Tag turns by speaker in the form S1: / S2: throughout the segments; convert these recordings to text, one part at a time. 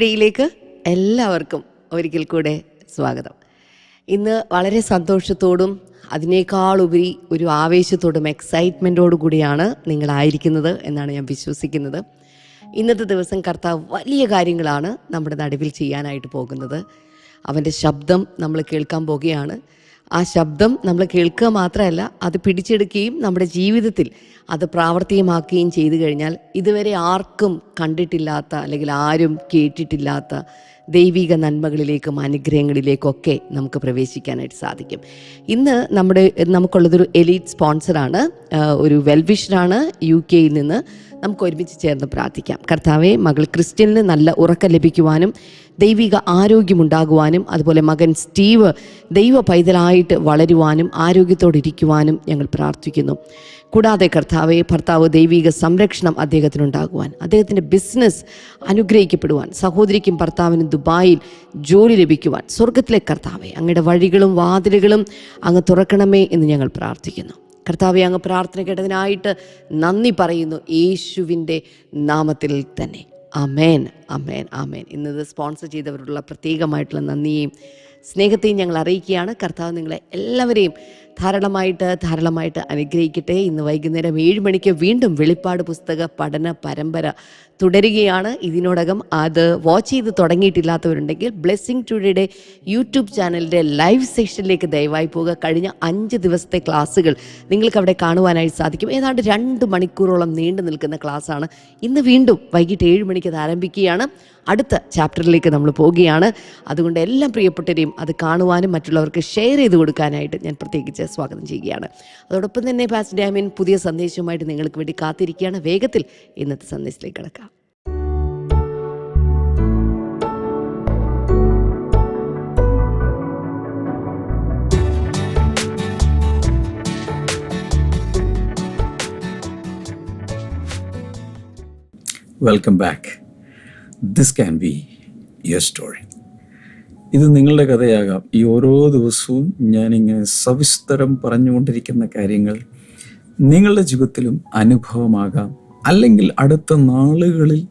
S1: ടുഡേയിലേക്ക് എല്ലാവർക്കും ഒരിക്കൽ കൂടെ സ്വാഗതം. ഇന്ന് വളരെ സന്തോഷത്തോടും അതിനേക്കാളുപരി ഒരു ആവേശത്തോടും എക്സൈറ്റ്മെന്റോടു കൂടിയാണ് നിങ്ങളായിരിക്കുന്നത് എന്നാണ് ഞാൻ വിശ്വസിക്കുന്നത്. ഇന്നത്തെ ദിവസം കർത്താവ് വലിയ കാര്യങ്ങളാണ് നമ്മുടെ നടുവിൽ ചെയ്യാനായിട്ട് പോകുന്നത്. അവന്റെ ശബ്ദം നമ്മൾ കേൾക്കാൻ പോകുകയാണ്. ആ ശബ്ദം നമ്മൾ കേൾക്കുക മാത്രമല്ല അത് പിടിച്ചെടുക്കുകയും നമ്മുടെ ജീവിതത്തിൽ അത് പ്രാവർത്തികമാക്കുകയും ചെയ്തു കഴിഞ്ഞാൽ ഇതുവരെ ആർക്കും കണ്ടിട്ടില്ലാത്ത അല്ലെങ്കിൽ ആരും കേട്ടിട്ടില്ലാത്ത ദൈവിക നന്മകളിലേക്കും അനുഗ്രഹങ്ങളിലേക്കൊക്കെ നമുക്ക് പ്രവേശിക്കാനായിട്ട് സാധിക്കും. ഇന്ന് നമ്മുടെ നമുക്കുള്ളതൊരു എലീറ്റ് സ്പോൺസറാണ് ഒരു വെൽവിഷനാണ് യു കെയിൽ നിന്ന് നമുക്ക് ഒരുമിച്ച് ചേർന്ന് പ്രാർത്ഥിക്കാം. കർത്താവെ മകൾ ക്രിസ്ത്യനിന് നല്ല ഉറക്കം ലഭിക്കുവാനും ദൈവിക ആരോഗ്യമുണ്ടാകുവാനും അതുപോലെ മകൻ സ്റ്റീവ് ദൈവ പൈതലായിട്ട് വളരുവാനും ആരോഗ്യത്തോടിരിക്കുവാനും ഞങ്ങൾ പ്രാർത്ഥിക്കുന്നു. കൂടാതെ കർത്താവെ ഭർത്താവ് ദൈവിക സംരക്ഷണം അദ്ദേഹത്തിനുണ്ടാകുവാൻ അദ്ദേഹത്തിന്റെ ബിസിനസ് അനുഗ്രഹിക്കപ്പെടുവാൻ സഹോദരിക്കും ഭർത്താവിനും ദുബായിൽ ജോലി ലഭിക്കുവാൻ സ്വർഗത്തിലെ കർത്താവെ അങ്ങയുടെ വഴികളും വാതിലുകളും അങ്ങ് തുറക്കണമേ എന്ന് ഞങ്ങൾ പ്രാർത്ഥിക്കുന്നു. കർത്താവെ അങ്ങ് പ്രാർത്ഥന കേട്ടതിനായിട്ട് നന്ദി പറയുന്നു. യേശുവിന്റെ നാമത്തിൽ തന്നെ. അമേൻ അമേൻ അമേൻ ഇന്നത് സ്പോൺസർ ചെയ്തവരുള്ള പ്രത്യേകമായിട്ടുള്ള നന്ദിയെയും സ്നേഹത്തെയും ഞങ്ങൾ അറിയിക്കുകയാണ്. കർത്താവ് നിങ്ങളെ എല്ലാവരെയും ധാരാളമായിട്ട് ധാരാളമായിട്ട് അനുഗ്രഹിക്കട്ടെ. ഇന്ന് വൈകുന്നേരം ഏഴ് മണിക്ക് വീണ്ടും വെളിപ്പാട് പുസ്തക പഠന പരമ്പര തുടരുകയാണ്. ഇതിനോടകം അത് വാച്ച് ചെയ്ത് തുടങ്ങിയിട്ടില്ലാത്തവരുണ്ടെങ്കിൽ ബ്ലെസ്സിങ് ടുഡേയുടെ യൂട്യൂബ് ചാനലിന്റെ ലൈവ് സെഷനിലേക്ക് ദയവായി പോകുക കഴിഞ്ഞ അഞ്ച് ദിവസത്തെ ക്ലാസ്സുകൾ നിങ്ങൾക്ക് അവിടെ കാണുവാനായി സാധിക്കും. ഏതാണ്ട് രണ്ട് മണിക്കൂറോളം നീണ്ടു നിൽക്കുന്ന ക്ലാസ്സാണ്. ഇന്ന് വീണ്ടും വൈകിട്ട് ഏഴ് മണിക്ക് അത് ആരംഭിക്കുകയാണ്. അടുത്ത ചാപ്റ്ററിലേക്ക് നമ്മൾ പോവുകയാണ്. അതുകൊണ്ട് എല്ലാം പ്രിയപ്പെട്ടവരെയും അത് കാണുവാനും മറ്റുള്ളവർക്ക് ഷെയർ ചെയ്ത് കൊടുക്കാനായിട്ട് ഞാൻ പ്രത്യേകിച്ച് സ്വാഗതം ചെയ്യുകയാണ്. അതോടൊപ്പം തന്നെ പാസ് ഡാമിൻ പുതിയ സന്ദേശവുമായിട്ട് നിങ്ങൾക്ക് വേണ്ടി കാത്തിരിക്കുകയാണ്. വേഗത്തിൽ ഇന്നത്തെ സന്ദേശത്തിലേക്ക് കിടക്കാം.
S2: Welcome back this can be your story ഇത് നിങ്ങളുടെ കഥയാകാം. ഈ ഓരോ ദിവസവും ഞാനിങ്ങനെ സവിസ്തരം പറഞ്ഞുകൊണ്ടിരിക്കുന്ന കാര്യങ്ങൾ നിങ്ങളുടെ ജീവിതത്തിലും അനുഭവമാകാം. അല്ലെങ്കിൽ അടുത്ത നാളുകളിൽ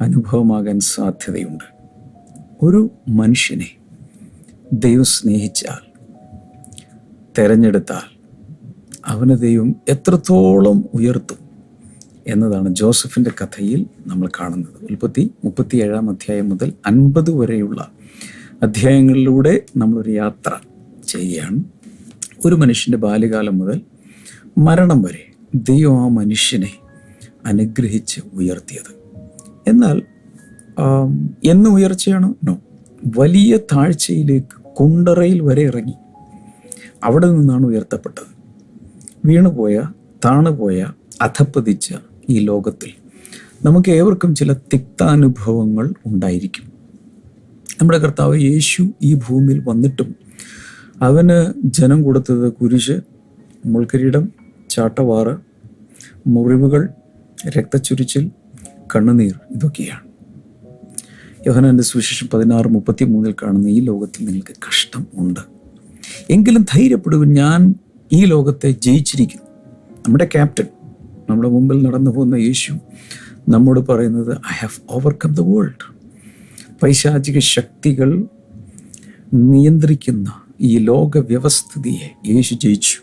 S2: അനുഭവമാകാൻ സാധ്യതയുണ്ട്. ഒരു മനുഷ്യനെ ദൈവം സ്നേഹിച്ചാൽ തെരഞ്ഞെടുത്താൽ അവനെ ദൈവം എത്രത്തോളം ഉയർത്തും എന്നതാണ് ജോസഫിന്റെ കഥയിൽ നമ്മൾ കാണുന്നത്. ഉൽപ്പത്തി മുപ്പത്തി ഏഴാം അധ്യായം മുതൽ അൻപത് വരെയുള്ള അധ്യായങ്ങളിലൂടെ നമ്മളൊരു യാത്ര ചെയ്യുകയാണ്. ഒരു മനുഷ്യന്റെ ബാല്യകാലം മുതൽ മരണം വരെ ദൈവം ആ മനുഷ്യനെ അനുഗ്രഹിച്ച് ഉയർത്തിയത്. എന്നാൽ എന്ന് ഉയർച്ചയാണ്? നോ. വലിയ താഴ്ചയിലേക്ക് കുണ്ടറയിൽ വരെ ഇറങ്ങി അവിടെ നിന്നാണ് ഉയർത്തപ്പെട്ടത്. വീണുപോയ താണുപോയ അധപ്പതിച്ച ഈ ലോകത്തിൽ നമുക്ക് ഏവർക്കും ചില തിക്താനുഭവങ്ങൾ ഉണ്ടായിരിക്കും. നമ്മുടെ കർത്താവ് യേശു ഈ ഭൂമിയിൽ വന്നിട്ടും അവന് ജനം കൊടുത്തത് കുരിശ് മുൾക്കിരീടം ചാട്ടവാറ് മുറിവുകൾ രക്തച്ചുരിച്ചിൽ കണ്ണുനീർ ഇതൊക്കെയാണ്. യോഹനാന്റെ സുവിശേഷം പതിനാറ് മുപ്പത്തി മൂന്നിൽ കാണുന്ന ഈ ലോകത്തിൽ നിങ്ങൾക്ക് കഷ്ടം ഉണ്ട്. എങ്കിലും ധൈര്യപ്പെടുവിൻ ഞാൻ ഈ ലോകത്തെ ജയിച്ചിരിക്കുന്നു. നമ്മുടെ ക്യാപ്റ്റൻ നമ്മുടെ മുമ്പിൽ നടന്നു പോകുന്ന യേശു നമ്മോട് പറയുന്നത് I have overcome the world പൈശാചിക ശക്തികൾ നിയന്ത്രിക്കുന്ന ഈ ലോക വ്യവസ്ഥിതിയെ യേശു ജയിച്ചു.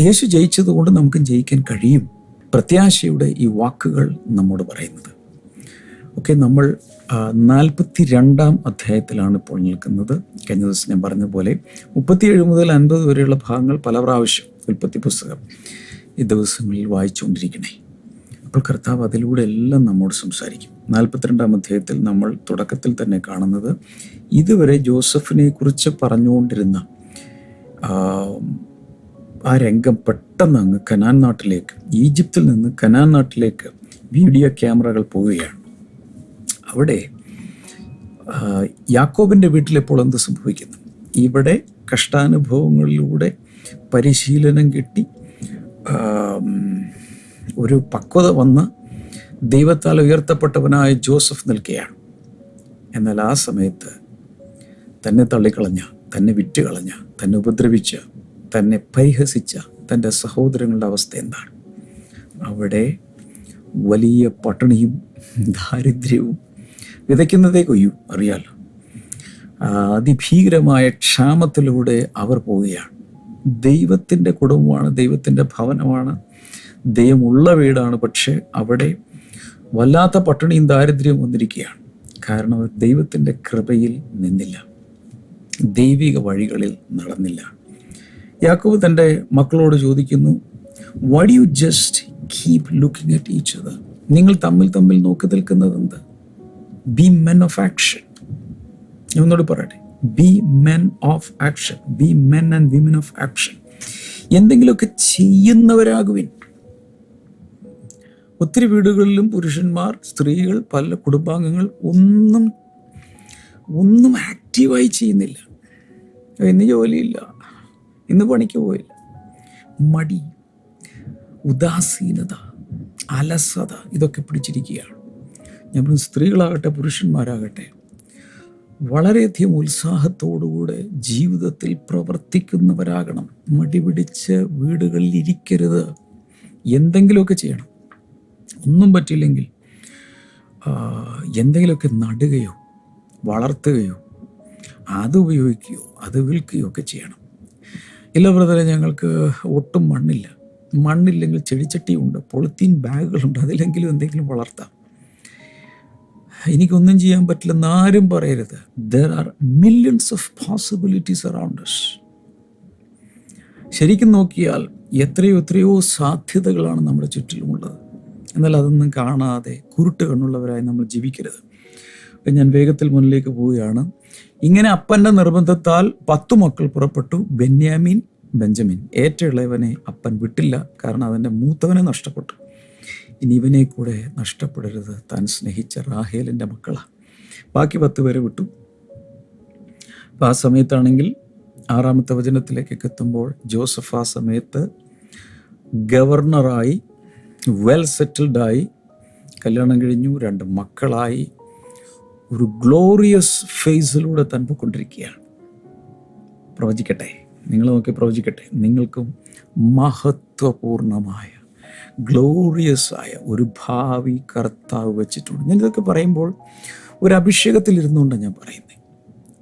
S2: യേശു ജയിച്ചതുകൊണ്ട് നമുക്കും ജയിക്കാൻ കഴിയും. പ്രത്യാശയുടെ ഈ വാക്കുകൾ നമ്മോട് പറയുന്നത്. ഓക്കെ നമ്മൾ നാൽപ്പത്തി രണ്ടാം അധ്യായത്തിലാണ് ഇപ്പോൾ നിൽക്കുന്നത്. കഴിഞ്ഞ ദിവസം ഞാൻ പറഞ്ഞ പോലെ മുപ്പത്തിയേഴ് മുതൽ അൻപത് വരെയുള്ള ഭാഗങ്ങൾ പല പ്രാവശ്യം ഉൽപ്പത്തി പുസ്തകം ഈ ദിവസങ്ങളിൽ വായിച്ചുകൊണ്ടിരിക്കണേ. അപ്പോൾ കർത്താവ് അതിലൂടെ എല്ലാം നമ്മോട് സംസാരിക്കും. നാൽപ്പത്തിരണ്ടാം അധ്യായത്തിൽ നമ്മൾ തുടക്കത്തിൽ തന്നെ കാണുന്നത്. ഇതുവരെ ജോസഫിനെ കുറിച്ച് പറഞ്ഞുകൊണ്ടിരുന്ന ആ, രംഗം പെട്ടെന്ന് അങ്ങ് കനാൻ നാട്ടിലേക്ക് ഈജിപ്തിൽ നിന്ന് കനാൻ നാട്ടിലേക്ക് വീഡിയോ ക്യാമറകൾ പോവുകയാണ്. അവിടെ യാക്കോബിന്റെ വീട്ടിലെപ്പോൾ എന്ത് സംഭവിക്കുന്നു? ഇവിടെ കഷ്ടാനുഭവങ്ങളിലൂടെ പരിശീലനം കിട്ടി ഒരു പക്വത വന്ന് ദൈവത്താൽ ഉയർത്തപ്പെട്ടവനായ ജോസഫ് നിൽക്കുകയാണ്. എന്നാൽ ആ സമയത്ത് തന്നെ തള്ളിക്കളഞ്ഞ തന്നെ വിറ്റുകളഞ്ഞ തന്നെ ഉപദ്രവിച്ച തന്നെ പരിഹസിച്ച തന്റെ സഹോദരങ്ങളുടെ അവസ്ഥ എന്താണ്? അവിടെ വലിയ പട്ടിണിയും ദാരിദ്ര്യവും വിതയ്ക്കുന്നതേ കൊയ്യൂ അറിയാലോ. അതിഭീകരമായ ക്ഷാമത്തിലൂടെ അവർ പോവുകയാണ്. ദൈവത്തിന്റെ കുടുംബമാണ് ദൈവത്തിന്റെ ഭവനമാണ് ദൈവമുള്ള വീടാണ് പക്ഷേ അവിടെ വല്ലാത്ത പട്ടിണിയും ദാരിദ്ര്യവും വന്നിരിക്കുകയാണ്. കാരണം അവർ ദൈവത്തിന്റെ കൃപയിൽ നിന്നില്ല. ദൈവിക വഴികളിൽ നടന്നില്ല. യാക്കോബ് തന്റെ മക്കളോട് ചോദിക്കുന്നു why you just keep looking at each other നിങ്ങൾ തമ്മിൽ തമ്മിൽ നോക്കി നിൽക്കുന്നത് എന്ത്? ബി മെൻ ഓഫ് ആക്ഷൻ ഒന്നുകൂടി പറയട്ടെ. Be men of action be men and women of action എന്തെങ്കിലുമൊക്കെ ചെയ്യുന്നവരാകുവിൻ. ഒത്തിരി വീടുകളിലും പുരുഷന്മാർ സ്ത്രീകൾ പല കുടുംബാംഗങ്ങൾ ഒന്നും ഒന്നും ആക്റ്റീവായി ചെയ്യുന്നില്ല. ഇന്ന് ജോലിയില്ല ഇന്ന് പണിക്ക് പോയില്ല. മടി ഉദാസീനത അലസത ഇതൊക്കെ പിടിച്ചിരിക്കുകയാണ്. ഞാൻ പറഞ്ഞു, സ്ത്രീകളാകട്ടെ പുരുഷന്മാരാകട്ടെ വളരെയധികം ഉത്സാഹത്തോടുകൂടെ ജീവിതത്തിൽ പ്രവർത്തിക്കുന്നവരാകണം. മടി പിടിച്ച് വീടുകളിൽ ഇരിക്കരുത്. എന്തെങ്കിലുമൊക്കെ ചെയ്യണം. ഒന്നും പറ്റില്ലെങ്കിൽ എന്തെങ്കിലുമൊക്കെ നടുകയോ വളർത്തുകയോ അത് ഉപയോഗിക്കുകയോ അത് വിൽക്കുകയോ ഒക്കെ ചെയ്യണം. ഇല്ല ബ്രദറെ ഞങ്ങൾക്ക് ഒട്ടും മണ്ണില്ല. മണ്ണില്ലെങ്കിൽ ചെടിച്ചട്ടിയുണ്ട് പൊളിത്തീൻ ബാഗുകളുണ്ട് അതിലെങ്കിലും എന്തെങ്കിലും വളർത്താം. എനിക്കൊന്നും ചെയ്യാൻ പറ്റില്ലെന്ന് ആരും പറയരുത്. There are millions of possibilities around ശരിക്കും നോക്കിയാൽ എത്രയോ എത്രയോ സാധ്യതകളാണ് നമ്മുടെ ചുറ്റിലുമുള്ളത്. എന്നാൽ അതൊന്നും കാണാതെ കുരുട്ട് കണ്ണുള്ളവരായി നമ്മൾ ജീവിക്കരുത്. അപ്പം ഞാൻ വേഗത്തിൽ മുന്നിലേക്ക് പോവുകയാണ്. ഇങ്ങനെ അപ്പന്റെ നിർബന്ധത്താൽ പത്തു മക്കൾ പുറപ്പെട്ടു. ബെന്യാമിൻ ബെഞ്ചമിൻ. ഏറ്റവും ഇളയവനെ അപ്പൻ വിട്ടില്ല. കാരണം അവന്റെ മൂത്തവനെ നഷ്ടപ്പെട്ടു. ഇനി ഇവനെ കൂടെ നഷ്ടപ്പെടരുത്. താൻ സ്നേഹിച്ച റാഹേലിന്റെ മക്കളാണ് ബാക്കി പത്ത് പേരെ വിട്ടു. അപ്പം ആ സമയത്താണെങ്കിൽ ആറാമത്തെ വചനത്തിലേക്കൊക്കെ എത്തുമ്പോൾ ജോസഫ് ആ സമയത്ത് ഗവർണറായി വെൽ സെറ്റിൽഡായി കല്യാണം കഴിഞ്ഞു രണ്ട് മക്കളായി ഒരു ഗ്ലോറിയസ് ഫേസിലൂടെ താൻ പോയിക്കൊണ്ടിരിക്കുകയാണ് പ്രവചിക്കട്ടെ നിങ്ങൾ നോക്കി പ്രവചിക്കട്ടെ. നിങ്ങൾക്കും മഹത്വപൂർണമായ ഗ്ലോറിയസ് ആയ ഒരു ഭാവി കർത്താവ് വെച്ചിട്ടുണ്ട്. ഞാൻ ഇതൊക്കെ പറയുമ്പോൾ ഒരു അഭിഷേകത്തിൽ ഇരുന്നുകൊണ്ടാണ് ഞാൻ പറയുന്നത്.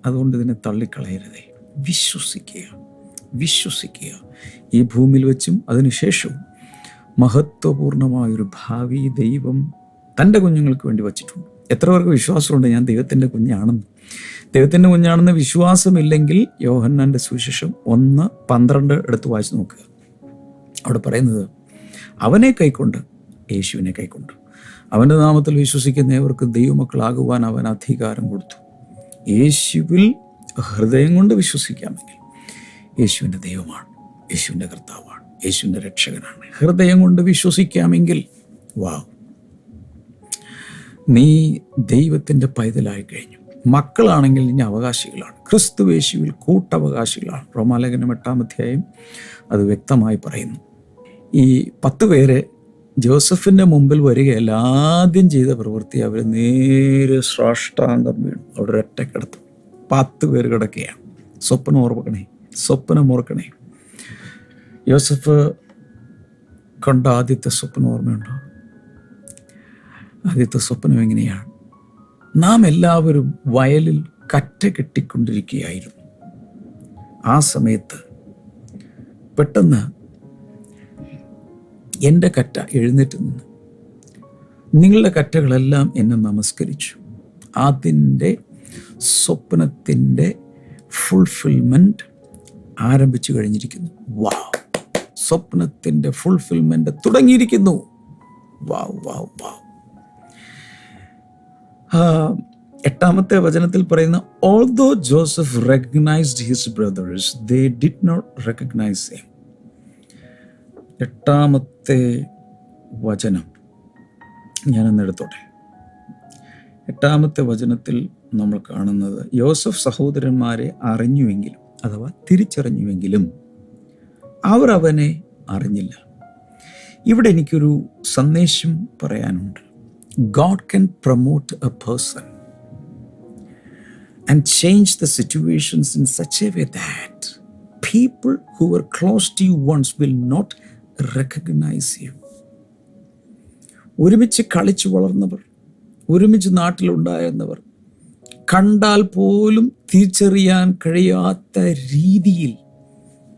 S2: അതുകൊണ്ട് ഇതിനെ തള്ളിക്കളയരുതേ. വിശ്വസിക്കുക. വിശ്വസിക്കുക. ഈ ഭൂമിയിൽ വെച്ചും അതിനുശേഷവും മഹത്വപൂർണമായൊരു ഭാവി ദൈവം തന്റെ കുഞ്ഞുങ്ങൾക്ക് വേണ്ടി വച്ചിട്ടുണ്ട്. എത്ര പേർക്ക് വിശ്വാസമുണ്ട് ഞാൻ ദൈവത്തിന്റെ കുഞ്ഞാണെന്ന്. ദൈവത്തിന്റെ കുഞ്ഞാണെന്ന് വിശ്വാസമില്ലെങ്കിൽ യോഹന്നാന്റെ സുവിശേഷം ഒന്ന് പന്ത്രണ്ട് എടുത്ത് വായിച്ച് നോക്കുക. അവിടെ പറയുന്നത് അവനെ കൈക്കൊണ്ട് യേശുവിനെ കൈക്കൊണ്ട്. അവന്റെ നാമത്തിൽ വിശ്വസിക്കുന്ന ഏവർക്ക് ദൈവമക്കളാകുവാൻ അവൻ അധികാരം കൊടുത്തു. യേശുവിൽ ഹൃദയം കൊണ്ട് വിശ്വസിക്കാമെങ്കിൽ യേശുവിന്റെ ദൈവമാണ് യേശുവിന്റെ കർത്താവാണ് യേശുവിന്റെ രക്ഷകനാണ്. ഹൃദയം കൊണ്ട് വിശ്വസിക്കാമെങ്കിൽ വാ നീ ദൈവത്തിന്റെ പൈതലായി കഴിഞ്ഞു. മക്കളാണെങ്കിൽ ഇനി അവകാശികളാണ്. ക്രിസ്തു യേശുവിൽ കൂട്ടവകാശികളാണ്. റോമാലേഖനം എട്ടാം അധ്യായം അത് വ്യക്തമായി പറയുന്നു. ഈ പത്ത് പേരെ ജോസഫിന്റെ മുമ്പിൽ വരികയല്ല. ആദ്യം ചെയ്ത പ്രവൃത്തി അവർ നേരെ സ്രാഷ്ടാന്തം വീണു. അവിടെ ഒരൊറ്റ കിടത്തു പത്ത് പേര് കിടക്കുകയാണ്. സ്വപ്നം ഓർക്കണേ. സ്വപ്നം ഓർക്കണേ. യോസഫ് കണ്ട ആദ്യത്തെ സ്വപ്നം ഓർമ്മയുണ്ടോ? ആദ്യത്തെ സ്വപ്നം എങ്ങനെയാണ്? നാം എല്ലാവരും വയലിൽ കറ്റ കെട്ടിക്കൊണ്ടിരിക്കുകയായിരുന്നു. ആ സമയത്ത് പെട്ടെന്ന് എന്റെ കറ്റ എഴുന്നേറ്റ് നിന്ന്. നിങ്ങളുടെ കറ്റകളെല്ലാം എന്നെ നമസ്കരിച്ചു. അതിന്റെ സ്വപ്നത്തിന്റെ ഫുൾഫിൽമെന്റ് ആരംഭിച്ചു കഴിഞ്ഞിരിക്കുന്നു. വാവ് സ്വപ്നത്തിന്റെ ഫുൾഫിൽമെന്റ് തുടങ്ങിയിരിക്കുന്നു. വാവ് വാവ് വാവ്. എട്ടാമത്തെ വചനത്തിൽ പറയുന്ന although Joseph recognised his brothers they did not recognise him എട്ടാമത്തെ വചനം. ഞാനൊന്ന് എടുത്തോട്ടെ. എട്ടാമത്തെ വചനത്തിൽ നമ്മൾ കാണുന്നത് യോസഫ് സഹോദരന്മാരെ അറിഞ്ഞുവെങ്കിലും അഥവാ തിരിച്ചറിഞ്ഞുവെങ്കിലും അവർ അവനെ അറിഞ്ഞില്ല. ഇവിടെ എനിക്കൊരു സന്ദേശം പറയാനുണ്ട്. God can promote a person and change the situations in such a way that people who are close to you once will not recognise you ഒരുമിച്ച് കളിച്ച് വളർന്നവർ ഒരുമിച്ച് നാട്ടിലുണ്ടായിരുന്നവർ കണ്ടാൽ പോലും തിരിച്ചറിയാൻ കഴിയാത്ത രീതിയിൽ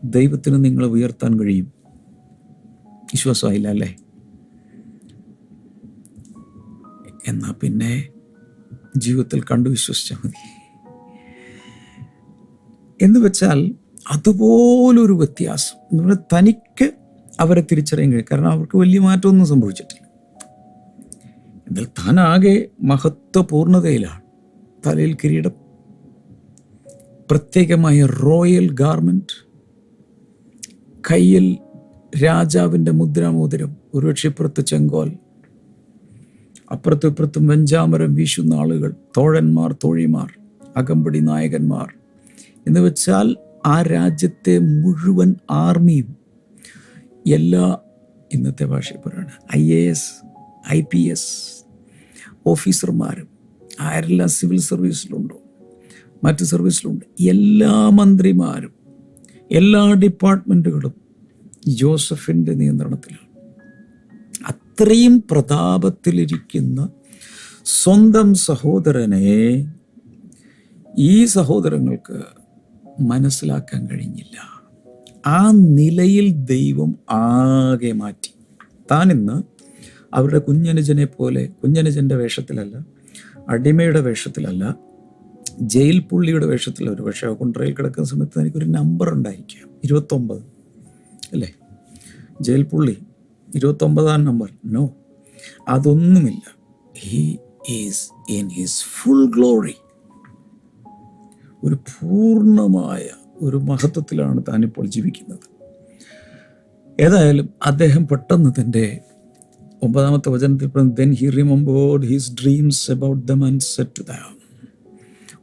S2: ദൈവത്തിന് നിങ്ങളെ ഉയർത്താൻ കഴിയും. വിശ്വാസമായില്ല അല്ലേ? എന്നാ പിന്നെ ജീവിതത്തിൽ കണ്ടു വിശ്വസിച്ചാൽ മതി. എന്ന് വെച്ചാൽ അതുപോലൊരു വ്യത്യാസം. എന്ന് തനിക്ക് അവരെ തിരിച്ചറിയാൻ കഴിയും. കാരണം അവർക്ക് വലിയ മാറ്റമൊന്നും സംഭവിച്ചിട്ടില്ല. എന്നാൽ താനാകെ മഹത്വപൂർണതയിലാണ്. തലയിൽ കിരീടം. പ്രത്യേകമായ റോയൽ ഗാർമെന്റ് കയ്യിൽ രാജാവിന്റെ മുദ്രാമോതിരം ഒരുപക്ഷെ ഇപ്പുറത്ത് ചെങ്കോൽ അപ്പുറത്തും ഇപ്പുറത്തും വെഞ്ചാമരം വീശുന്ന ആളുകൾ തോഴന്മാർ തോഴിമാർ അകമ്പടി നായകന്മാർ. എന്ന് വെച്ചാൽ ആ രാജ്യത്തെ മുഴുവൻ ആർമിയും എല്ലാ ഇന്നത്തെ ഭാഷയിൽ പറയുകയാണ് I A S I P S ഓഫീസർമാരും ആരെല്ലാം സിവിൽ സർവീസിലുണ്ടോ മറ്റ് സർവീസിലുണ്ട് എല്ലാ മന്ത്രിമാരും എല്ലാ ഡിപ്പാർട്ട്മെന്റുകളും ജോസഫിന്റെ നിയന്ത്രണത്തിലാണ്. അത്രയും പ്രതാപത്തിലിരിക്കുന്ന സ്വന്തം സഹോദരനെ ഈ സഹോദരങ്ങൾക്ക് മനസ്സിലാക്കാൻ കഴിഞ്ഞില്ല. ആ നിലയിൽ ദൈവം ആകെ മാറ്റി. താൻ ഇന്ന് അവരുടെ കുഞ്ഞനുജനെ പോലെ കുഞ്ഞനുജന്റെ വേഷത്തിലല്ല അടിമയുടെ വേഷത്തിലല്ല ജയിൽ പുള്ളിയുടെ വേഷത്തിൽ ഒരു പക്ഷേ കുണ്ടറയിൽ കിടക്കുന്ന സമയത്ത് എനിക്കൊരു നമ്പർ ഉണ്ടായിരിക്കാം. ഇരുപത്തൊമ്പത്. അല്ലേ? ജയിൽ പുള്ളി ഇരുപത്തൊമ്പതാം നമ്പർ. നോ അതൊന്നുമില്ല. He is in his full glory ഒരു പൂർണമായ ഒരു മഹത്വത്തിലാണ് താനിപ്പോൾ ജീവിക്കുന്നത്. ഏതായാലും അദ്ദേഹം പെട്ടെന്ന് തന്റെ ഒമ്പതാമത്തെ വചനത്തിൽ then he remembered his dreams about them and said to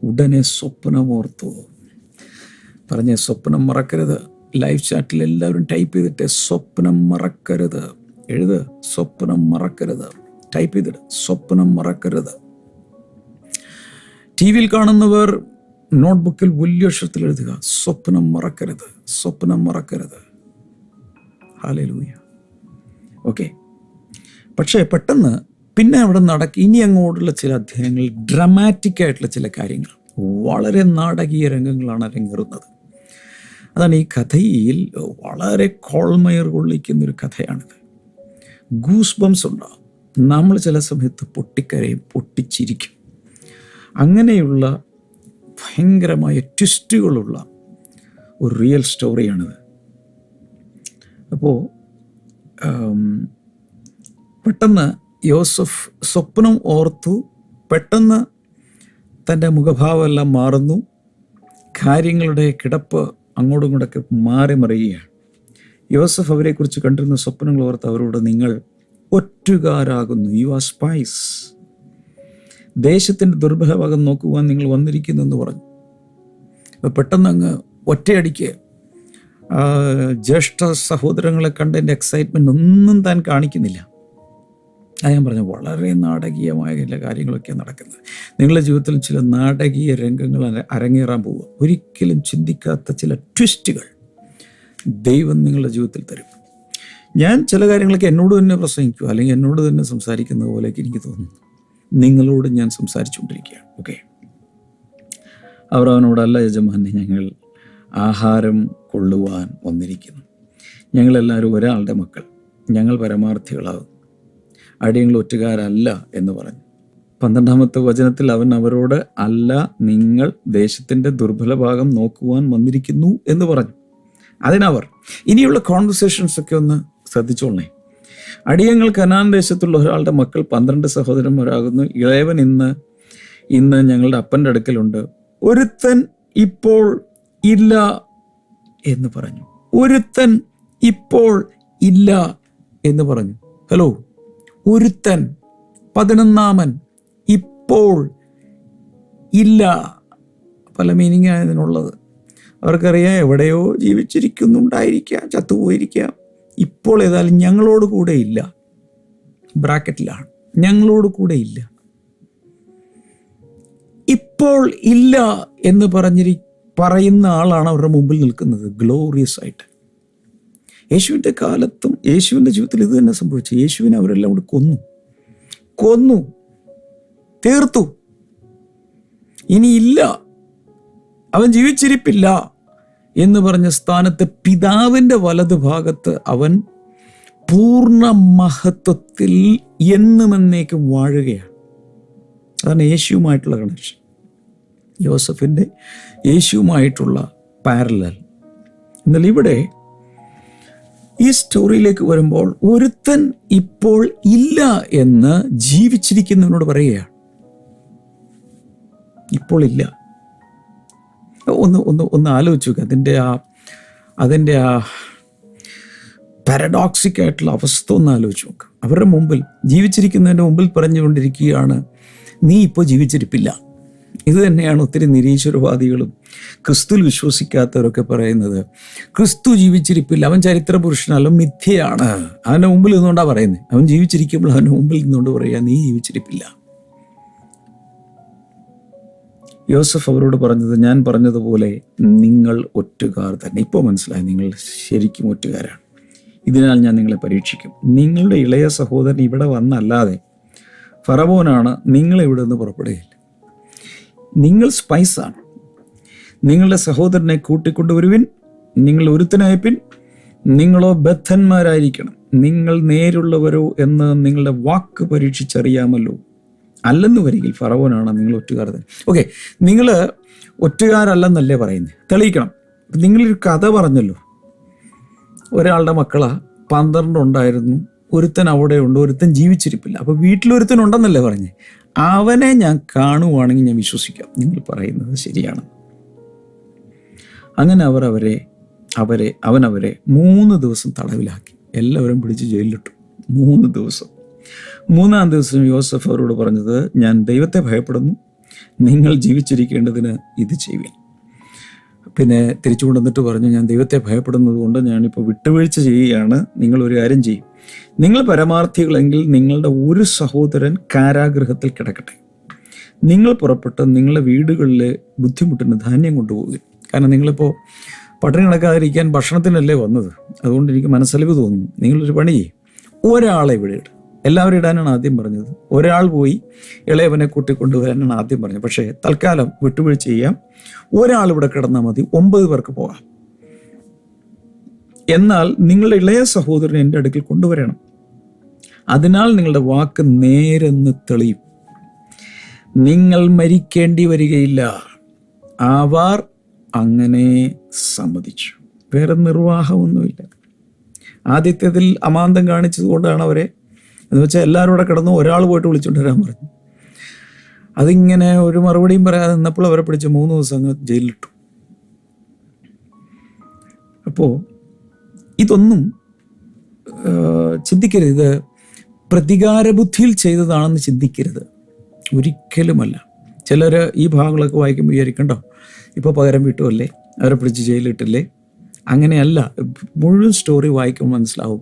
S2: ഉടനെ സ്വപ്നമോർത്തു പറഞ്ഞ സ്വപ്നം മറക്കരുത്. ലൈവ് ചാറ്റിൽ എല്ലാവരും ടൈപ്പ് ചെയ്തിട്ട് സ്വപ്നം മറക്കരുത്. എഴുത് സ്വപ്നം മറക്കരുത്. ടൈപ്പ് ചെയ്തിട്ട് സ്വപ്നം മറക്കരുത്. ടി വിയിൽ കാണുന്നവർ നോട്ട്ബുക്കിൽ വലിയ അക്ഷരത്തിൽ എഴുതുക. സ്വപ്നം മറക്കരുത്. സ്വപ്നം മറക്കരുത്. ഹാലൂയ ഓക്കെ പക്ഷേ പെട്ടെന്ന് പിന്നെ അവിടെ നടക്കി ഇനി അങ്ങോട്ടുള്ള ചില അധ്യായങ്ങളിൽ ഡ്രമാറ്റിക് ആയിട്ടുള്ള ചില കാര്യങ്ങൾ. വളരെ നാടകീയ രംഗങ്ങളാണ് അരങ്ങേറുന്നത്. അതാണ് ഈ കഥയിൽ വളരെ കോൾമയർ കൊള്ളിക്കുന്ന ഒരു കഥയാണിത്. ഗൂസ് ബംസ് ഉണ്ടാവും. നമ്മൾ ചില സമയത്ത് പൊട്ടിക്കരയും പൊട്ടിച്ചിരിക്കും. അങ്ങനെയുള്ള ഭയങ്കരമായ ട്വിസ്റ്റുകളുള്ള ഒരു റിയൽ സ്റ്റോറിയാണിത്. അപ്പോൾ പെട്ടെന്ന് യോസഫ് സ്വപ്നം ഓർത്തു പെട്ടെന്ന് തന്റെ മുഖഭാവമെല്ലാം മാറുന്നു. കാര്യങ്ങളുടെ കിടപ്പ് അങ്ങോട്ടും ഇങ്ങോട്ടൊക്കെ മാറി മറിയുകയാണ്. യോസഫ് അവരെക്കുറിച്ച് കണ്ടിരുന്ന സ്വപ്നങ്ങൾ ഓർത്ത് അവരോട് നിങ്ങൾ ഒറ്റുകാരാകുന്നു. യു ആർ സ്പൈസ് ദേശത്തിന്റെ ദുർബലഭാഗം നോക്കുവാൻ നിങ്ങൾ വന്നിരിക്കുന്നു എന്ന് പറഞ്ഞു. അപ്പോൾ പെട്ടെന്ന് അങ്ങ് ഒറ്റയടിക്ക് ജ്യേഷ്ഠ സഹോദരങ്ങളെ കണ്ടതിന്റെ എക്സൈറ്റ്മെന്റ് ഒന്നും താൻ കാണിക്കുന്നില്ല. അത് ഞാൻ പറഞ്ഞു വളരെ നാടകീയമായ ചില കാര്യങ്ങളൊക്കെയാണ് നടക്കുന്നത്. നിങ്ങളുടെ ജീവിതത്തിൽ ചില നാടകീയ രംഗങ്ങൾ അരങ്ങേറാൻ പോവുക. ഒരിക്കലും ചിന്തിക്കാത്ത ചില ട്വിസ്റ്റുകൾ ദൈവം നിങ്ങളുടെ ജീവിതത്തിൽ തരും. ഞാൻ ചില കാര്യങ്ങളൊക്കെ എന്നോട് തന്നെ പ്രസംഗിക്കുക അല്ലെങ്കിൽ എന്നോട് തന്നെ സംസാരിക്കുന്നത് പോലെയൊക്കെ എനിക്ക് തോന്നുന്നു. നിങ്ങളോട് ഞാൻ സംസാരിച്ചുകൊണ്ടിരിക്കുകയാണ്. ഓക്കെ? അവർ അവനോടല്ല യജമാനെ ഞങ്ങൾ ആഹാരം കൊള്ളുവാൻ വന്നിരിക്കുന്നു. ഞങ്ങളെല്ലാവരും ഒരാളുടെ മക്കൾ. ഞങ്ങൾ പരമാർത്ഥികളാകും അടിയങ്ങൾ ഒറ്റുകാരല്ല എന്ന് പറഞ്ഞു. പന്ത്രണ്ടാമത്തെ വചനത്തിൽ അവൻ അവരോട് അല്ല നിങ്ങൾ ദേശത്തിന്റെ ദുർബല ഭാഗം നോക്കുവാൻ വന്നിരിക്കുന്നു എന്ന് പറഞ്ഞു. അതിനവർ ഇനിയുള്ള കോൺവെർസേഷൻസ് ഒക്കെ ഒന്ന് ശ്രദ്ധിച്ചോളണേ. അടിയങ്ങൾ കനാൻ ദേശത്തുള്ള ഒരാളുടെ മക്കൾ പന്ത്രണ്ട് സഹോദരന്മാരാകുന്നു. ഇളയവൻ ഇന്ന് ഇന്ന് ഞങ്ങളുടെ അപ്പന്റെ അടുക്കലുണ്ട്. ഒരുത്തൻ ഇപ്പോൾ ഇല്ല എന്ന് പറഞ്ഞു. ഒരുത്തൻ ഇപ്പോൾ ഇല്ല എന്ന് പറഞ്ഞു. ഹലോ? ഒരുത്തൻ പതിനൊന്നാമൻ ഇപ്പോൾ ഇല്ല. പല മീനിങ് ആയതിനുള്ളത് അവർക്കറിയാം എവിടെയോ ജീവിച്ചിരിക്കുന്നുണ്ടായിരിക്കാം ചത്തുപോയിരിക്കാം. ഇപ്പോൾ ഏതായാലും ഞങ്ങളോട് കൂടെ ഇല്ല. ബ്രാക്കറ്റിലാണ്. ഞങ്ങളോട് കൂടെ ഇല്ല. ഇപ്പോൾ ഇല്ല എന്ന് പറഞ്ഞിരി പറയുന്ന ആളാണ് അവരുടെ മുമ്പിൽ നിൽക്കുന്നത്. ഗ്ലോറിയസ് ആയിട്ട്. യേശുവിന്റെ കാലത്തും യേശുവിന്റെ ജീവിതത്തിൽ ഇത് തന്നെ സംഭവിച്ചു. യേശുവിനെ അവരെല്ലാം കൂടി കൊന്നു. കൊന്നു. തീർത്തു. ഇനിയില്ല അവൻ ജീവിച്ചിരിപ്പില്ല എന്ന് പറഞ്ഞ സ്ഥാനത്ത് പിതാവിന്റെ വലതുഭാഗത്ത് അവൻ പൂർണ മഹത്വത്തിൽ എന്നും എന്നേക്കും വാഴുകയാണ്. അതാണ് യേശുവുമായിട്ടുള്ള കണക്ഷൻ യോസഫിന്റെ യേശുവുമായിട്ടുള്ള പാരലൽ എന്നാൽ ഇവിടെ ഈ സ്റ്റോറിയിലേക്ക് വരുമ്പോൾ ഒരുത്തൻ ഇപ്പോൾ ഇല്ല എന്ന് ജീവിച്ചിരിക്കുന്നവനോട് പറയുകയാണ്. ഇപ്പോൾ ഇല്ല. ഒന്ന് ഒന്ന് ഒന്ന് ആലോചിച്ചു അതിന്റെ ആ അതിന്റെ ആ പാരഡോക്സിക് ആയിട്ടുള്ള അവസ്ഥ ഒന്ന് ആലോചിച്ച് നോക്കുക അവരുടെ മുമ്പിൽ ജീവിച്ചിരിക്കുന്നതിന്റെ മുമ്പിൽ പറഞ്ഞുകൊണ്ടിരിക്കുകയാണ് നീ ഇപ്പോൾ ജീവിച്ചിരിപ്പില്ല. ഇത് തന്നെയാണ് ഒത്തിരി നിരീശ്വരവാദികളും ക്രിസ്തുവിൽ വിശ്വസിക്കാത്തവരൊക്കെ പറയുന്നത്. ക്രിസ്തു ജീവിച്ചിരിപ്പില്ല അവൻ ചരിത്ര പുരുഷനല്ല മിഥ്യയാണ്. അവന്റെ മുമ്പിൽ നിന്നുകൊണ്ടാണ് പറയുന്നത് അവൻ ജീവിച്ചിരിക്കുമ്പോൾ അവന്റെ മുമ്പിൽ നിന്നുകൊണ്ട് പറയുക നീ ജീവിച്ചിരിപ്പില്ല. യോസഫ് അവരോട് പറഞ്ഞത് ഞാൻ പറഞ്ഞതുപോലെ നിങ്ങൾ ഒറ്റുകാർ തന്നെ. ഇപ്പോൾ മനസ്സിലായി നിങ്ങൾ ശരിക്കും ഒറ്റുകാരാണ്. ഇതിനാൽ ഞാൻ നിങ്ങളെ പരീക്ഷിക്കും. നിങ്ങളുടെ ഇളയ സഹോദരൻ ഇവിടെ വന്നല്ലാതെ ഫറബോനാണ് നിങ്ങൾ ഇവിടെ നിന്ന് പുറപ്പെടുകയില്ല. നിങ്ങൾ സ്പൈസാണ്. നിങ്ങളുടെ സഹോദരനെ കൂട്ടിക്കൊണ്ടുവരുവിൻ നിങ്ങൾ ഒരുത്തനയപ്പിൻ നിങ്ങളോ ബദ്ധന്മാരായിരിക്കണം. നിങ്ങൾ നേരുള്ളവരോ എന്ന് നിങ്ങളുടെ വാക്ക് പരീക്ഷിച്ചറിയാമല്ലോ. അല്ലെന്ന് വരികിൽ ഫറവോനാണ് നിങ്ങൾ ഒറ്റുകാർ തന്നെ ഓക്കെ നിങ്ങൾ ഒറ്റുകാരല്ലെന്നല്ലേ പറയുന്നത് തെളിയിക്കണം. നിങ്ങളൊരു കഥ പറഞ്ഞല്ലോ. ഒരാളുടെ മക്കളാ പന്ത്രണ്ട് ഉണ്ടായിരുന്നു ഒരുത്തൻ അവിടെ ഉണ്ട് ഒരുത്തൻ ജീവിച്ചിരിപ്പില്ല. അപ്പോൾ വീട്ടിലൊരുത്തൻ ഉണ്ടെന്നല്ലേ പറഞ്ഞേ? അവനെ ഞാൻ കാണുവാണെങ്കിൽ ഞാൻ വിശ്വസിക്കാം. നിങ്ങൾ പറയുന്നത് ശരിയാണ്. അങ്ങനെ അവർ അവരെ അവരെ അവനവരെ മൂന്ന് ദിവസം തടവിലാക്കി. എല്ലാവരും പിടിച്ച് ജയിലിലിട്ടു. മൂന്ന് ദിവസം. മൂന്നാം ദിവസം യോസഫ് അവരോട് പറഞ്ഞത് ഞാൻ ദൈവത്തെ ഭയപ്പെടുന്നു. നിങ്ങൾ ജീവിച്ചിരിക്കേണ്ടതിന് ഇത് ചെയ്യുവിൻ. പിന്നെ തിരിച്ചു കൊണ്ടുവന്നിട്ട് പറഞ്ഞു ഞാൻ ദൈവത്തെ ഭയപ്പെടുന്നത് കൊണ്ട് ഞാനിപ്പോൾ വിട്ടുവീഴ്ച ചെയ്യുകയാണ്. നിങ്ങൾ ഒരു കാര്യം ചെയ്യും. നിങ്ങൾ പരമാർത്ഥികളെങ്കിൽ നിങ്ങളുടെ ഒരു സഹോദരൻ കാരാഗ്രഹത്തിൽ കിടക്കട്ടെ. നിങ്ങൾ പുറപ്പെട്ട് നിങ്ങളുടെ വീടുകളിലെ ബുദ്ധിമുട്ടിന് ധാന്യം കൊണ്ടുപോകുക കാരണം നിങ്ങളിപ്പോൾ പട്ടിണി കിടക്കാതിരിക്കാൻ ഭക്ഷണത്തിനല്ലേ വന്നത്? അതുകൊണ്ട് എനിക്ക് മനസ്സലിവ് തോന്നുന്നു. നിങ്ങളൊരു പണി ഒരാളെ ഇവിടെ ഇടും. എല്ലാവരും ഇടാനാണ് ആദ്യം പറഞ്ഞത്. ഒരാൾ പോയി ഇളയവനെ കൂട്ടിക്കൊണ്ടുവരാനാണ് ആദ്യം പറഞ്ഞത്. പക്ഷേ തൽക്കാലം വിട്ടുവീഴ്ച ചെയ്യാം. ഒരാൾ ഇവിടെ കിടന്നാൽ മതി. ഒമ്പത് പേർക്ക് പോകാം. എന്നാൽ നിങ്ങളുടെ ഇളയ സഹോദരനെ എന്റെ അടുക്കൽ കൊണ്ടുവരണം. അതിനാൽ നിങ്ങളുടെ വാക്ക് നേരെന്ന് തെളിയും. നിങ്ങൾ മരിക്കേണ്ടി വരികയില്ല. അവർ അങ്ങനെ സമ്മതിച്ചു. വേറെ നിർവാഹമൊന്നുമില്ല. ആദ്യത്തേതിൽ അമാന്തം കാണിച്ചതുകൊണ്ടാണ് അവരെ. എന്ന് വെച്ചാൽ എല്ലാവരും കൂടെ കിടന്നു ഒരാൾ പോയിട്ട് വിളിച്ചുകൊണ്ട് വരാൻ പറഞ്ഞു. അതിങ്ങനെ ഒരു മറുപടിയും പറയാതെ നിന്നപ്പോൾ അവരെ പിടിച്ച് മൂന്ന് ദിവസം അങ്ങ് ജയിലിലിട്ടു. അപ്പോൾ ഇതൊന്നും ചിന്തിക്കരുത്. ഇത് പ്രതികാരബുദ്ധിയിൽ ചെയ്തതാണെന്ന് ചിന്തിക്കരുത്. ഒരിക്കലുമല്ല. ചിലർ ഈ ഭാഗങ്ങളൊക്കെ വായിക്കുമ്പോൾ വിചാരിക്കണ്ടോ? ഇപ്പോൾ പകരം വിട്ടുമല്ലേ അവരെ പിടിച്ച് ജയിലിട്ടില്ലേ അങ്ങനെയല്ല. മുഴുവൻ സ്റ്റോറി വായിക്കുമ്പോൾ മനസ്സിലാവും.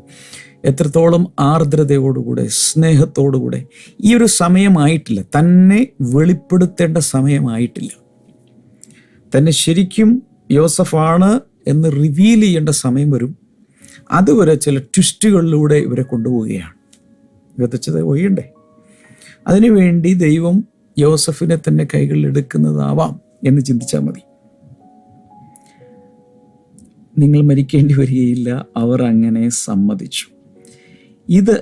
S2: എത്രത്തോളം ആർദ്രതയോടുകൂടെ സ്നേഹത്തോടുകൂടെ. ഈ ഒരു സമയമായിട്ടില്ല. തന്നെ വെളിപ്പെടുത്തേണ്ട സമയമായിട്ടില്ല. തന്നെ ശരിക്കും യോസഫാണ് എന്ന് റിവീൽ ചെയ്യേണ്ട സമയം വരും. അതുവരെ ചില ട്വിസ്റ്റുകളിലൂടെ ഇവരെ കൊണ്ടുപോവുകയാണ്. വിതച്ചത് ഒയ്യണ്ടേ അതിനുവേണ്ടി ദൈവം യോസഫിനെ തന്നെ കൈകളിൽ എടുക്കുന്നതാവാം എന്ന് ചിന്തിച്ചാൽ മതി. നിങ്ങൾ മരിക്കേണ്ടി വരികയില്ല അവർ അങ്ങനെ സമ്മതിച്ചു. ഇത്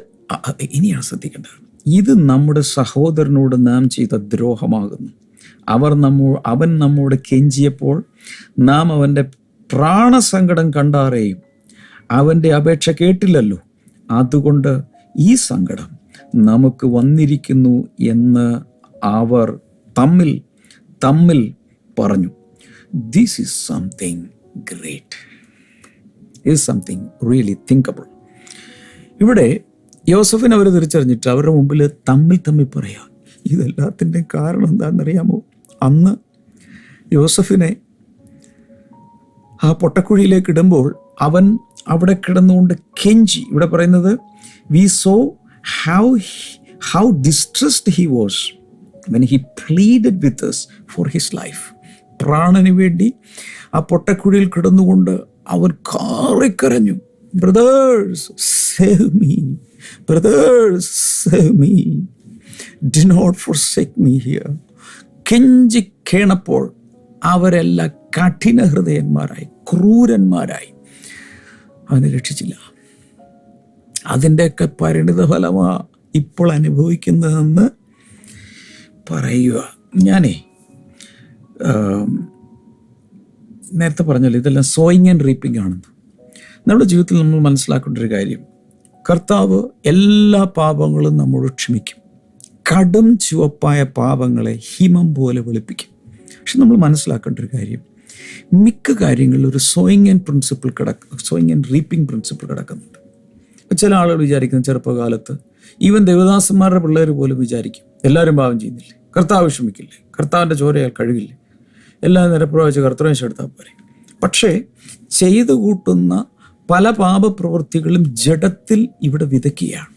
S2: ഇനിയാണ് ശ്രദ്ധിക്കേണ്ടത്. ഇത് നമ്മുടെ സഹോദരനോട് നാം ചെയ്ത ദ്രോഹമാകുന്നു. അവർ നമ്മോ അവൻ നമ്മോട് കെഞ്ചിയപ്പോൾ നാം അവന്റെ പ്രാണസങ്കടം കണ്ടാറേയും അവന്റെ അപേക്ഷ കേട്ടില്ലല്ലോ. അതുകൊണ്ട് ഈ സങ്കടം നമുക്ക് വന്നിരിക്കുന്നു എന്ന് അവർ തമ്മിൽ തമ്മിൽ പറഞ്ഞു. This is something great is something really thinkable ഇവിടെ യോസഫിനെ അവർ തിരിച്ചറിഞ്ഞിട്ട് അവരുടെ മുമ്പിൽ തമ്മിൽ തമ്മിൽ പറയാം ഇതെല്ലാത്തിന്റെ കാരണം എന്താണെന്നറിയാമോ? അന്ന് യോസഫിനെ ആ പൊട്ടക്കുഴിയിലേക്ക് ഇടുമ്പോൾ അവൻ അവിടെ കിടന്നുകൊണ്ട് കെഞ്ചി. ഇവിടെ പറയുന്നത് we saw how how distressed he was when he pleaded with us for his life പ്രാണന് വേണ്ടി ആ പൊട്ടക്കുഴിയിൽ കിടന്നുകൊണ്ട് അവൻ കാറിക്കരഞ്ഞു brothers save me brothers save me do not forsake me here കെഞ്ചി കേണപ്പോൾ അവരെല്ലാം കഠിന ഹൃദയന്മാരായി ക്രൂരന്മാരായി. അവനെ രക്ഷിച്ചില്ല. അതിന്റെയൊക്കെ പരിണിത ഫലമാ ഇപ്പോൾ അനുഭവിക്കുന്നതെന്ന് പറയുക. ഞാനേ നേരത്തെ പറഞ്ഞല്ലോ ഇതെല്ലാം സോയിങ് ആൻഡ് റീപ്പിംഗ് ആണെന്ന്. നമ്മുടെ ജീവിതത്തിൽ നമ്മൾ മനസ്സിലാക്കേണ്ട ഒരു കാര്യം കർത്താവ് എല്ലാ പാപങ്ങളും നമ്മോട് ക്ഷമിക്കും. കടും ചുവപ്പായ പാപങ്ങളെ ഹിമം പോലെ വെളുപ്പിക്കും. പക്ഷെ നമ്മൾ മനസ്സിലാക്കേണ്ട ഒരു കാര്യം മിക്ക കാര്യങ്ങളിൽ ഒരു സോയിങ് ആൻഡ് പ്രിൻസിപ്പിൾ കിടക്ക സോയിങ് ആൻഡ് റീപ്പിംഗ് പ്രിൻസിപ്പിൾ കിടക്കുന്നുണ്ട്. ചില ആളുകൾ വിചാരിക്കുന്ന ചെറുപ്പകാലത്ത് ഈവൻ ദേവദാസന്മാരുടെ പിള്ളേർ പോലും വിചാരിക്കും എല്ലാവരും പാപം ചെയ്യുന്നില്ലേ? കർത്താവ് ക്ഷമിക്കില്ലേ കർത്താവിന്റെ ചോരയാൽ കഴുകില്ലേ? എല്ലാ നിരപ്രവചിച്ച് കർത്തവേശം എടുത്താൽ പോരെ. പക്ഷേ ചെയ്തു കൂട്ടുന്ന പല പാപപ്രവൃത്തികളും ജഡത്തിൽ ഇവിടെ വിതയ്ക്കുകയാണ്.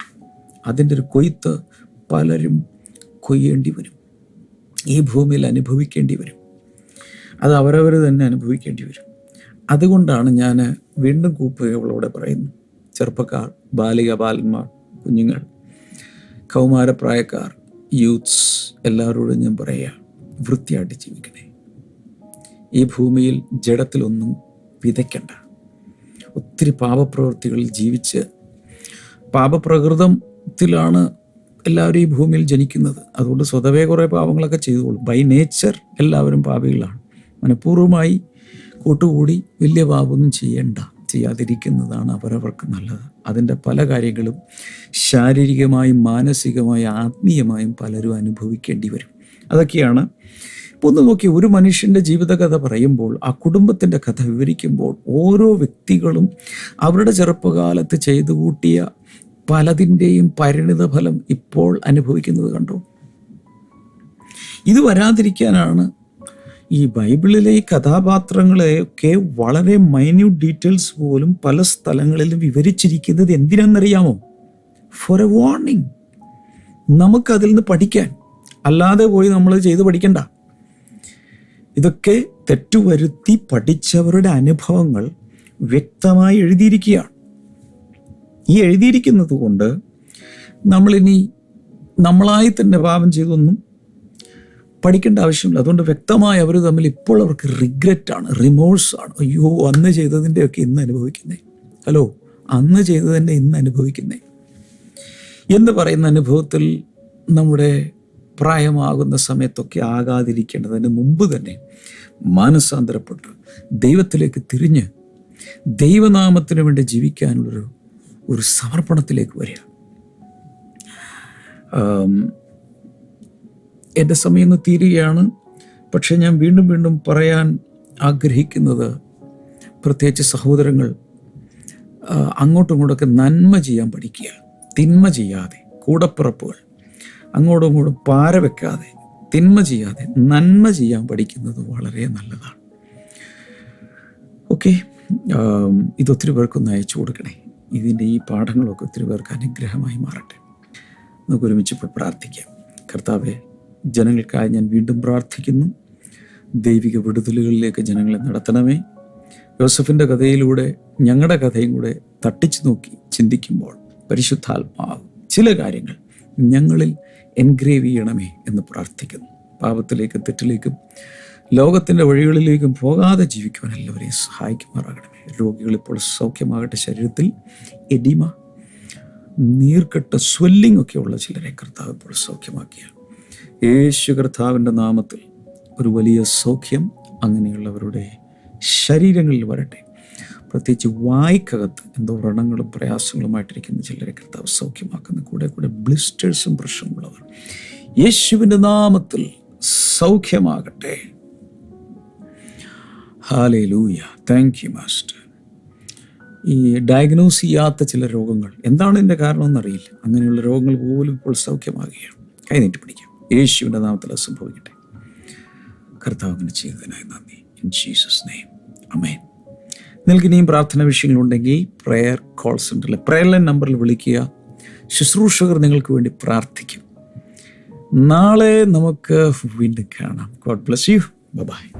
S2: അതിന്റെ ഒരു കൊയ്ത്ത് പലരും കൊയ്യേണ്ടി വരും. ഈ ഭൂമിയിൽ അനുഭവിക്കേണ്ടി വരും. അത് അവരവർ തന്നെ അനുഭവിക്കേണ്ടി വരും. അതുകൊണ്ടാണ് ഞാൻ വീണ്ടും കൂപ്പുകളോടെ പറയുന്നു. ചെറുപ്പക്കാർ ബാലിക ബാലന്മാർ കുഞ്ഞുങ്ങൾ കൗമാരപ്രായക്കാർ യൂത്ത്സ് എല്ലാവരോടും ഞാൻ പറയുക വൃത്തിയായിട്ട് ജീവിക്കണേ. ഈ ഭൂമിയിൽ ജഡത്തിലൊന്നും വിതയ്ക്കണ്ട. ഒത്തിരി പാപപ്രവൃത്തികളിൽ ജീവിച്ച് പാപപ്രകൃതത്തിലാണ് എല്ലാവരും ഈ ഭൂമിയിൽ ജനിക്കുന്നത്. അതുകൊണ്ട് സ്വതവേ കുറേ പാപങ്ങളൊക്കെ ചെയ്തുകൊള്ളും ബൈ നേച്ചർ എല്ലാവരും പാപികളാണ്. മനഃപൂർവമായി കൂട്ടുകൂടി വലിയ പാപമൊന്നും ചെയ്യണ്ട. ചെയ്യാതിരിക്കുന്നതാണ് അവരവർക്ക് നല്ലത്. അതിന്റെ പല കാര്യങ്ങളും ശാരീരികമായും മാനസികമായും ആത്മീയമായും പലരും അനുഭവിക്കേണ്ടി വരും. അതൊക്കെയാണ് ഒന്ന് നോക്കി ഒരു മനുഷ്യന്റെ ജീവിതകഥ പറയുമ്പോൾ ആ കുടുംബത്തിന്റെ കഥ വിവരിക്കുമ്പോൾ ഓരോ വ്യക്തികളും അവരുടെ ചെറുപ്പകാലത്ത് ചെയ്തു കൂട്ടിയ പലതിന്റെയും പരിണിത ഫലം ഇപ്പോൾ അനുഭവിക്കുന്നത് കണ്ടു? ഇത് വരാതിരിക്കാനാണ് ഈ ബൈബിളിലെ ഈ കഥാപാത്രങ്ങളെയൊക്കെ വളരെ മൈന്യൂട്ട് ഡീറ്റെയിൽസ് പോലും പല സ്ഥലങ്ങളിലും വിവരിച്ചിരിക്കുന്നത് എന്തിനാണെന്നറിയാമോ ഫോർ എ വാർണിംഗ് നമുക്കതിൽ നിന്ന് പഠിക്കാൻ. അല്ലാതെ പോയി നമ്മൾ ചെയ്ത് പഠിക്കണ്ട. ഇതൊക്കെ തെറ്റുവരുത്തി പഠിച്ചവരുടെ അനുഭവങ്ങൾ വ്യക്തമായി എഴുതിയിരിക്കുകയാണ്. ഈ എഴുതിയിരിക്കുന്നത് കൊണ്ട് നമ്മളിനി നമ്മളായി തന്നെ പാപം ചെയ്തൊന്നും പഠിക്കേണ്ട ആവശ്യമില്ല. അതുകൊണ്ട് വ്യക്തമായി അവർ തമ്മിൽ ഇപ്പോൾ അവർക്ക് റിഗ്രറ്റ് ആണ് റിമോഴ്സ് ആണ്. അയ്യോ അന്ന് ചെയ്തതിന്റെയൊക്കെ ഇന്ന് അനുഭവിക്കുന്നേ. ഹലോ അന്ന് ചെയ്തതിന്റെ ഇന്ന് അനുഭവിക്കുന്നേ. എന്ന് പറയുന്ന അനുഭവത്തിൽ നമ്മുടെ പ്രായമാകുന്ന സമയത്തൊക്കെ ആകാതിരിക്കേണ്ടതിന് മുമ്പ് തന്നെ മാനസാന്തരപ്പെട്ട് ദൈവത്തിലേക്ക് തിരിഞ്ഞ് ദൈവനാമത്തിന് വേണ്ടി ജീവിക്കാനുള്ളൊരു ഒരു സമർപ്പണത്തിലേക്ക് വരിക. എന്റെ സമയം ഒന്ന് തീരുകയാണ്. പക്ഷേ ഞാൻ വീണ്ടും വീണ്ടും പറയാൻ ആഗ്രഹിക്കുന്നത് പ്രത്യേകിച്ച് സഹോദരങ്ങൾ അങ്ങോട്ടും ഇങ്ങോട്ടൊക്കെ നന്മ ചെയ്യാൻ പഠിക്കുക തിന്മ ചെയ്യാതെ കൂടപ്പിറപ്പുകൾ അങ്ങോട്ടും ഇങ്ങോട്ടും പാര വെക്കാതെ തിന്മ ചെയ്യാതെ നന്മ ചെയ്യാൻ പഠിക്കുന്നത് വളരെ നല്ലതാണ്. ഓക്കെ ഇതൊത്തിരി പേർക്കൊന്ന് അയച്ചു കൊടുക്കണേ. ഇതിന്റെ ഈ പാഠങ്ങളൊക്കെ ഒത്തിരി പേർക്ക് അനുഗ്രഹമായി മാറട്ടെ. നമുക്ക് ഒരുമിച്ച് ഇപ്പോൾ പ്രാർത്ഥിക്കാം. കർത്താവെ ജനങ്ങൾക്കായി ഞാൻ വീണ്ടും പ്രാർത്ഥിക്കുന്നു. ദൈവിക വിടുതലുകളിലേക്ക് ജനങ്ങളെ നടത്തണമേ. യോസഫിന്റെ കഥയിലൂടെ ഞങ്ങളുടെ കഥയും കൂടെ തട്ടിച്ചു നോക്കി ചിന്തിക്കുമ്പോൾ പരിശുദ്ധാത്മാവ് ചില കാര്യങ്ങൾ ഞങ്ങളിൽ എൻഗ്രേവ് ചെയ്യണമേ എന്ന് പ്രാർത്ഥിക്കുന്നു. പാപത്തിലേക്കും തെറ്റിലേക്കും ലോകത്തിന്റെ വഴികളിലേക്കും പോകാതെ ജീവിക്കുവാൻ എല്ലാവരെയും സഹായിക്കുമാറാകണമേ. രോഗികൾ ഇപ്പോൾ സൗഖ്യമാകട്ടെ ശരീരത്തിൽ. എഡിമ നീർക്കെട്ട് സ്വെല്ലിംഗ് ഉള്ള ചിലരെ കർത്താവ് ഇപ്പോൾ സൗഖ്യമാക്കിയ യേശു കർത്താവിന്റെ നാമത്തിൽ ഒരു വലിയ സൗഖ്യം അങ്ങനെയുള്ളവരുടെ ശരീരങ്ങളിൽ വരട്ടെ. പ്രത്യേകിച്ച് വായ്ക്കകത്ത് എന്തോ വ്രണങ്ങളും പ്രയാസങ്ങളുമായിട്ടിരിക്കുന്ന ചിലരെ കർത്താവ് സൗഖ്യമാക്കുന്ന കൂടെ കൂടെ ബ്ലിസ്റ്റേഴ്സും പ്രശ്നമുള്ളവർ. യേശുവിന്റെ നാമത്തിൽ സൗഖ്യമാകട്ടെ. Hallelujah thank you master ഈ ഡയഗ്നോസ് ചെയ്യാത്ത ചില രോഗങ്ങൾ എന്താണ് ഇതിന്റെ കാരണമെന്നറിയില്ല. അങ്ങനെയുള്ള രോഗങ്ങൾ പോലും ഇപ്പോൾ സൗഖ്യമാകുകയാണ്. കൈനീട്ടി പിടിക്കാം. യേശുവിന്റെ നാമത്തിൽ അത് സംഭവിക്കട്ടെ. അങ്ങനെ ചെയ്തതിനായി നന്ദി. ഇൻ ജീസസ് നെയ്മ് അമേൻ നിങ്ങൾക്ക് ഇനിയും പ്രാർത്ഥന വിഷയങ്ങളുണ്ടെങ്കിൽ പ്രെയർ കോൾ സെന്ററിൽ പ്രെയർ ലൈൻ നമ്പറിൽ വിളിക്കുക. ശുശ്രൂഷകർ നിങ്ങൾക്ക് വേണ്ടി പ്രാർത്ഥിക്കും. നാളെ നമുക്ക് വീണ്ടും കാണാം. God bless you by